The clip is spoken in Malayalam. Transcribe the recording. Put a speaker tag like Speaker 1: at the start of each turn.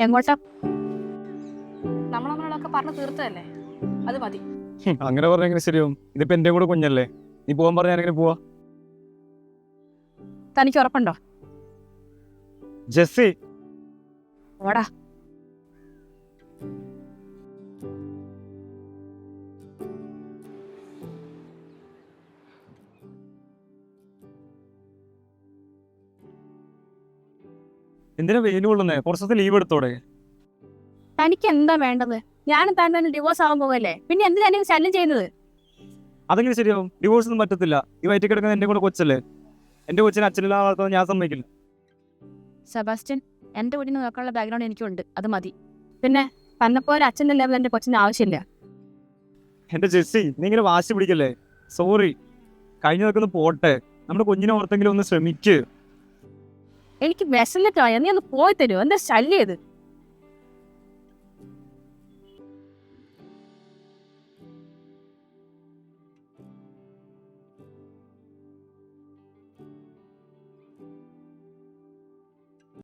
Speaker 1: എങ്ങോട്ടാ?
Speaker 2: നമ്മൾ നമ്മളൊക്കെ പറഞ്ഞു തീർത്തതല്ലേ? അത് മതി.
Speaker 3: അങ്ങനെ പറഞ്ഞ എങ്ങനെ ശരിയാവും? ഇതിപ്പോ എന്റെ കൂടെ കുഞ്ഞല്ലേ? നീ പോവാൻ പറഞ്ഞ ഞാൻ എങ്ങനെ പോവാ?
Speaker 1: തനിക്ക് ഉറപ്പുണ്ടോ?
Speaker 3: ജെസ്സി.
Speaker 1: ഓടാ.
Speaker 3: എന്തിനാ വെയിൽ കൊള്ളുന്നേ കുറച്ച് ദിവസത്തെ ലീവ് എടുത്തോടെ?
Speaker 1: തനിക്ക് എന്താ വേണ്ടത്? ഞാനും താൻ തന്നെ ഡിവോഴ്സ് ആവാൻ പോകല്ലേ? പിന്നെ എന്തിനാ എന്നെ ശല്യം ചെയ്യുന്നത്?
Speaker 3: അതെങ്ങനെ ശരിയാവും? ഡിവോഴ്സ് ഒന്നും പറ്റത്തില്ല. ഈ വയറ്റി കിടക്കുന്ന എന്റെ കൂടെ കൊച്ചല്ലേ? എന്റെ കൊച്ചിനെ അച്ഛനില്ലാതെ വളർത്തുന്നത് ഞാൻ സമ്മതിക്കില്ല.
Speaker 1: സെബാസ്റ്റ്യൻ എന്റെ വീടിന് നോക്കാനുള്ള ബാക്ക്ഗ്രൗണ്ട് എനിക്കുണ്ട്. അത് മതി. പിന്നെ തന്നെപ്പോലെ അച്ഛന്റെ ലെവൽ എന്റെ കൊച്ചിന് ആവശ്യമില്ല.
Speaker 3: എന്റെ ജെസ്സി നീ ഇങ്ങനെ വാശി പിടിക്കല്ലേ? സോറി കഴിഞ്ഞ നിൽക്കുന്ന പോട്ടെ. നമ്മുടെ കുഞ്ഞിനെ ഓർത്തെങ്കിലും ഒന്ന് ശ്രമിക്ക്.
Speaker 1: എനിക്ക് വിശന്നിട്ടായ നീ ഒന്ന് പോയി തരുമോ എന്താ ശല്യം ഇത്?